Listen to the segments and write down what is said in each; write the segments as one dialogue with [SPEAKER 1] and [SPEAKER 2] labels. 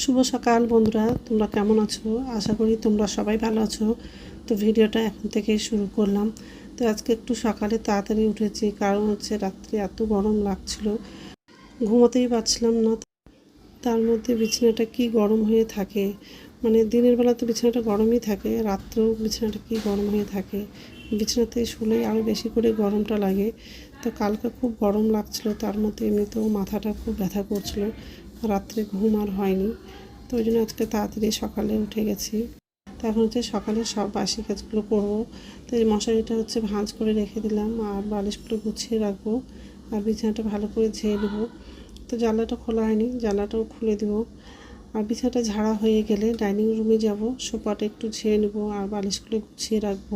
[SPEAKER 1] শুভ সকাল বন্ধুরা, তোমরা কেমন আছো? আশা করি তোমরা সবাই ভালো আছো। তো ভিডিওটা এখন থেকেই শুরু করলাম। তো আজকে একটু সকালে তাড়াতাড়ি উঠেছি, কারণ হচ্ছে রাত্রে এত গরম লাগছিল। ঘুমোতেই পারছিলাম না। তার মধ্যে বিছানাটা কি গরম হয়ে থাকে? মানে দিনের বেলা তো বিছানাটা গরমই থাকে, রাত্রেও বিছানাটা কি গরম হয়ে থাকে? বিছানাতে শুলে আরও বেশি করে গরমটা লাগে। তো কালকে খুব গরম লাগছিল, তার মধ্যে এমনিতেও মাথাটা খুব ব্যথা করছিল। রাত্রে ঘুম আর হয়নি। তো ওই জন্য আজকে তাড়াতাড়ি সকালে উঠে গেছি। তো এখন হচ্ছে সকালে সব বাসি কাজগুলো করব। তো এই মশারিটা হচ্ছে ভাঁজ করে রেখে দিলাম আর বালিশগুলো গুছিয়ে রাখব আর বিছানাটা ভালো করে ঝেয়ে দেবো তো জানলাটা খোলা হয়নি, জানলাটাও খুলে দেবো। আর বিছানাটা ঝাড়া হয়ে গেলে ডাইনিং রুমে যাব, সোফাটা একটু ঝেয়ে নেব আর বালিশগুলো গুছিয়ে রাখব।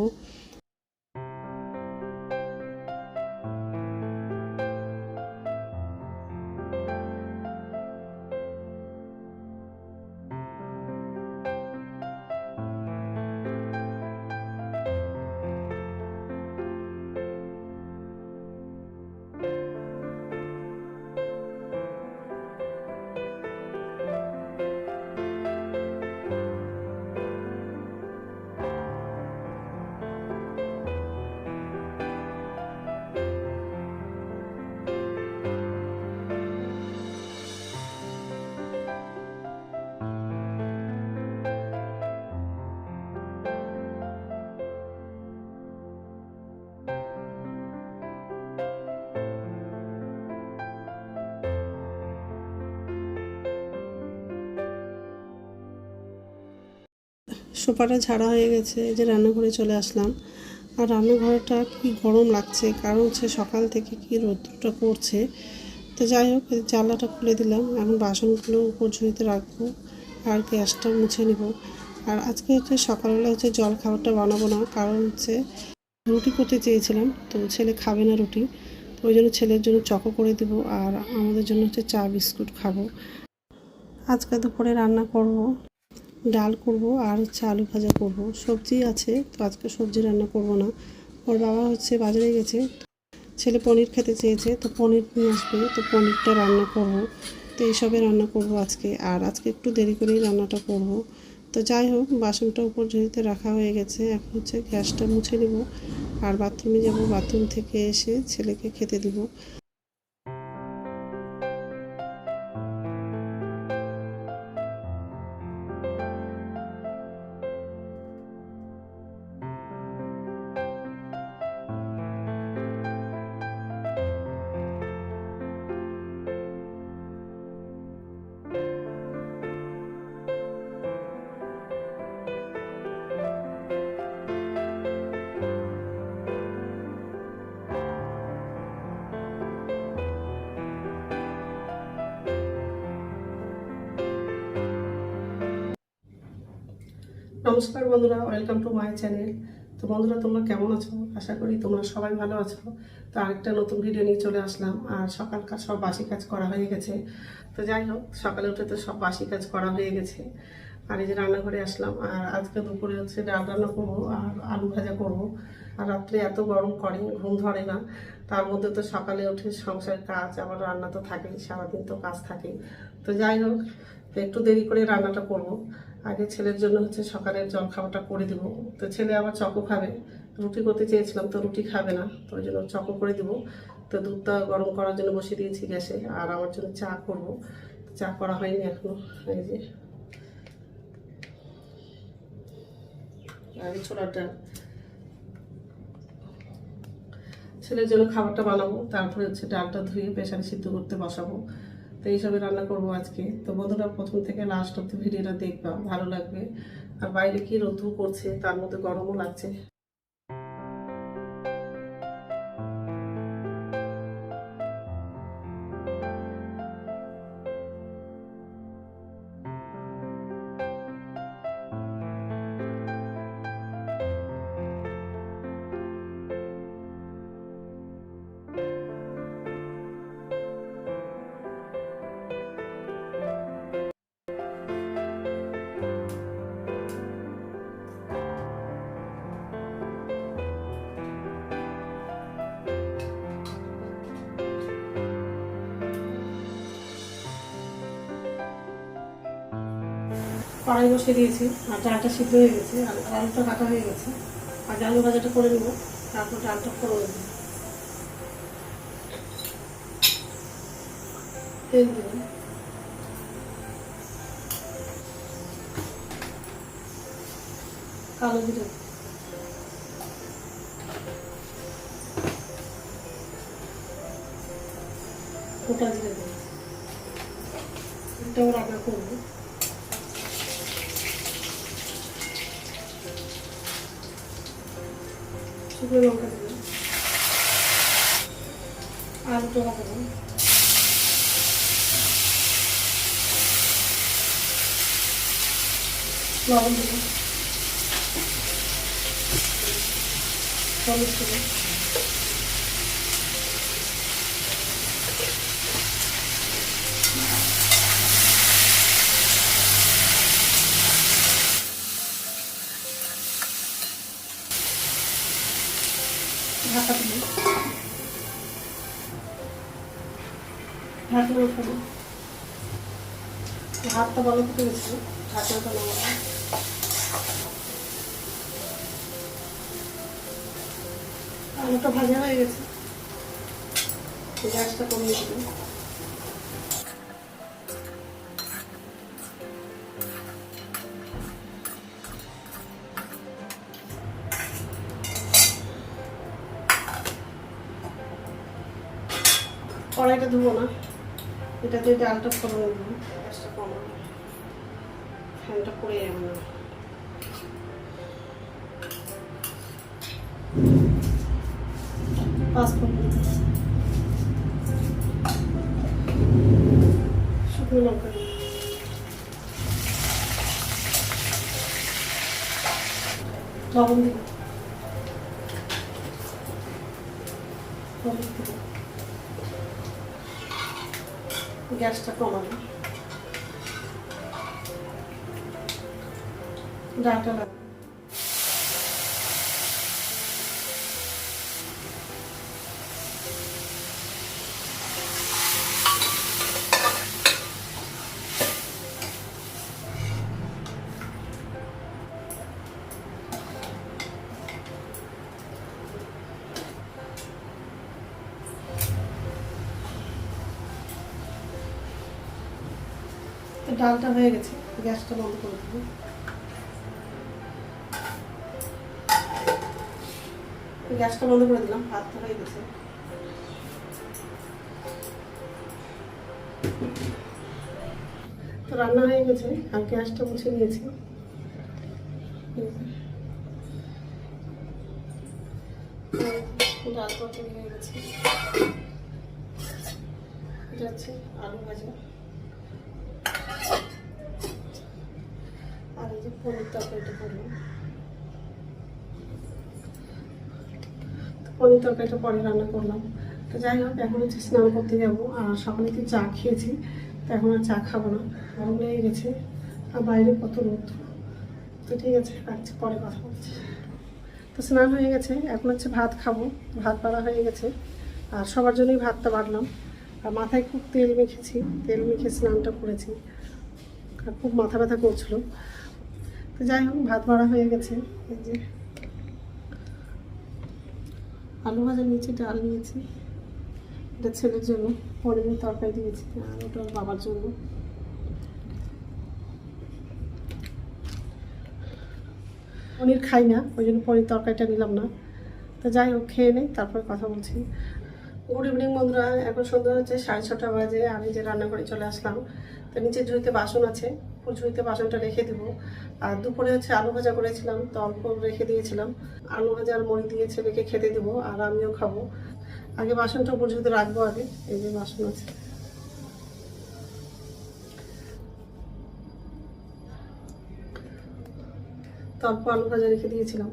[SPEAKER 1] সোফাটা ঝাড়া হয়ে গেছে, এই যে রান্নাঘরে চলে আসলাম। আর রান্নাঘরটা কি গরম লাগছে, কারণ হচ্ছে সকাল থেকে কি রোদ্রটা করছে তো যাই হোক, এই জানলাটা খুলে দিলাম, এখন বাসনগুলো উপর ঝুঁইতে রাখব, আর গ্যাসটা মুছে নিব। আর আজকে হচ্ছে সকালবেলা হচ্ছে জল খাবারটা বানাবো না, কারণ হচ্ছে রুটি করতে চেয়েছিলাম, তো ছেলে খাবে না রুটি। তো ওই জন্য ছেলের জন্য চকো করে দেবো, আর আমাদের জন্য হচ্ছে চা বিস্কুট খাব। আজকে দুপুরে রান্না করব ডাল করব আর হচ্ছে আলু ভাজা করব। সবজি আছে, তো আজকে সবজি রান্না করব না। ওর বাবা হচ্ছে বাজারে গেছে, ছেলে পনির খেতে চেয়েছে, তো পনির নিয়ে আসবে, তো পনিরটা রান্না করব। তো এইসবে রান্না করব আজকে, আর আজকে একটু দেরি করেই রান্নাটা করব। তো যাই হোক, বাসনটা উপর ঝুড়িতে রাখা হয়ে গেছে। এখন হচ্ছে গ্যাসটা মুছে নেব, আর বাথরুমে যাব। বাথরুম থেকে এসে ছেলেকে খেতে দিব। নমস্কার বন্ধুরা ওয়েলকাম টু মাই চ্যানেল তো বন্ধুরা, তোমরা কেমন আছো? আশা করি তোমরা সবাই ভালো আছো। তো আরেকটা নতুন ভিডিও নিয়ে চলে আসলাম। আর সকালকার সব বাসি কাজ করা হয়ে গেছে। তো যাই হোক, সকালে উঠে তো সব বাসি কাজ করা হয়ে গেছে। আর এই যে রান্নাঘরে আসলাম। আর আজকে দুপুরে হচ্ছে ডাল রান্না করব আর আলু ভাজা করব। আর রাত্রে এত গরম করে, ঘুম ধরে না। তার মধ্যে তো সকালে উঠে সংসারের কাজ, আবার রান্না তো থাকেই, সারাদিন তো কাজ থাকেই। তো যাই হোক একটু দেরি করে রান্নাটা করব। আগে ছেলের জন্য হচ্ছে সকালের জল খাবারটা করে দিব। তো ছেলে আবার চকো খাবে। রুটি করতে চেয়েছিলাম, তো রুটি খাবে না। তো ওই জন্য চকো করে দিব। তো দুধটা গরম করার জন্য বসিয়ে দিয়েছি গ্যাসে। আর আমার জন্য চা করব। চা করা হয়নি এখনও। এই যে। আর ছোলার ডাল। ছেলের জন্য খাবারটা বানাবো। তারপরে হচ্ছে ডালটা ধুয়ে প্রেশারে সিদ্ধ করতে বসাবো। তো এইসবে রান্না করব আজকে। তো বন্ধুরা, প্রথম থেকে লাস্ট অব্দি ভিডিওটা দেখবা, ভালো লাগবে। আর বাইরে কি রোদ্দুর করছে, তার মধ্যে গরমও লাগছে। কড়াই বসিয়ে দিয়েছি, আর ডালটা সিদ্ধ হয়ে গেছে, আর আলুটা কাটা হয়ে গেছে। আর আলু ভাজাটা করে নেব, তারপর ডালটা করে দেবো। তেল দেবো। কালো জিরে। শুকনো লঙ্কা দেবো আলুটা দেবো লবণ দেবো হলুদ দেবো উঠাবো ভাতটা ভালো ফুটে গেছে ঢাকনাটা নামাবো। আলুটা ভাজা হয়ে গেছে। গ্যাসটা কমিয়ে দেবো। কড়াইটা ধুবো না। এটাতে ডালটা ফোড়ন গ্যাসটা কমাবো ফ্যানটা পাঁচফোড়ন শুকনো লঙ্কা। লবণ হলুদ দেবো গ্যাসটা কমাবো। ডাটা তো ডালটা হয়ে গেছে, গ্যাসটা বন্ধ করে দেবো। গ্যাসটা বন্ধ করে দিলাম, ভাতটা হয়ে গেছে। তো রান্না হয়ে গেছে, আর গ্যাসটা মুছে নিয়েছি। ডাল তরকারি হয়ে গেছে। এটা হচ্ছে আলু ভাজা আর এই যে পনির তরকারিটা করব পনির পরে রান্না করলাম। তো যাই হোক, এখন হচ্ছে স্নান করতে যাব। আর সকালে তো চা খেয়েছি, তো এখন আর চা খাব না। গরম লেগে গেছে, আর বাইরে কত রোদ। তো ঠিক আছে, রাখছি, পরে কথা বলছি। তো স্নান হয়ে গেছে, এখন হচ্ছে ভাত খাব। ভাত বাড়া হয়ে গেছে, আর সবার জন্যই ভাতটা বাড়লাম। আর মাথায় খুব তেল মেখেছি, তেল মেখে স্নানটা করেছি। আর খুব মাথা ব্যথা করছিল। তো যাই হোক, ভাত বাড়া হয়ে গেছে। এই যে আলু ভাজা নিয়েছি, ডাল নিয়েছি। এটা ছেলের জন্য। পনিরের তরকারি দিয়েছি আর ওটা বাবার জন্য। পনির খাই না, ওই জন্য পনির তরকারিটা নিলাম না। তো যাই হোক, খেয়ে নেই, তারপরে কথা বলছি। গুড ইভিনিং বন্ধুরা, এখন সন্ধ্যা হচ্ছে সাড়ে ছটা বাজে, আমি যে রান্নাঘরে চলে আসলাম, তো নিচের ঝুড়িতে বাসন আছে। ঝুড়িতে বাসনটা রেখে দেবো। আর দুপুরে হচ্ছে আলু ভাজা করেছিলাম তো অল্প রেখে দিয়েছিলাম। আলু ভাজা আর মুড়ি দিয়ে ছেলেকে খেতে দেবো আর আমিও খাব। আগে বাসনটা উপর রাখব আগে এই যে বাসন আছে। তারপর আলু ভাজা রেখে দিয়েছিলাম।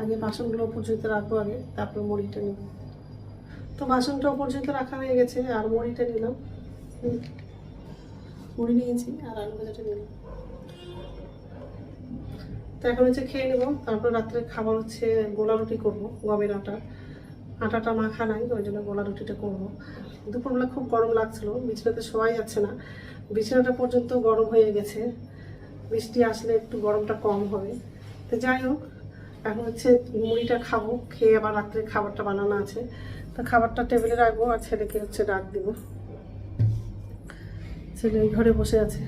[SPEAKER 1] আগে বাসনগুলো উপর ঝুড়িতে রাখব আগে তারপর মুড়িটা নেব। তো বাসনটা পর্যন্ত রাখা হয়ে গেছে আর মুড়িটা নিলাম। মুড়ি নিয়েছি আর আলু ভাজাটা নিলাম তো এখন হচ্ছে খেয়ে নেব। তারপর রাত্রে খাবার হচ্ছে গোলা রুটি করব, গমের আটা। আটাটা মাখা নাই, ওই জন্য গোলা রুটিটা করব। দুপুরবেলা খুব গরম লাগছিল, বিছানাতে শোয়াই যাচ্ছে না। বিছানাটা পর্যন্ত গরম হয়ে গেছে। বৃষ্টি আসলে একটু গরমটা কম হবে। তো যাই হোক, এখন হচ্ছে মুড়িটা খাব, খেয়ে আবার রাত্রে খাবারটা বানানো আছে। তো খাবারটা টেবিলে রাখব আর ছেলেকে হচ্ছে ডাক দিব। ছেলে ঘরে বসে আছে।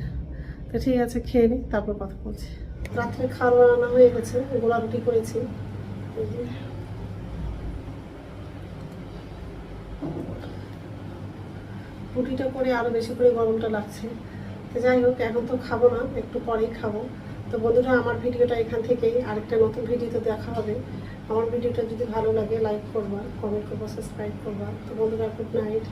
[SPEAKER 1] তো ঠিক আছে, খেয়ে নিই তারপর কথা বলছি। রাত্রে খাওয়া রান্না হয়ে গেছে গোলা রুটি করেছি। রুটিটা করে আরও বেশি করে গরমটা লাগছে। তো যাই হোক, এখন তো খাব না, একটু পরেই খাব। তো বন্ধুরা, আমার ভিডিওটা এখান থেকেই, আরেকটা নতুন ভিডিওতে দেখা হবে। আমার ভিডিওটা যদি ভালো লাগে লাইক করবা কমেন্ট করবা সাবস্ক্রাইব করবা। তো বন্ধুরা গুড নাইট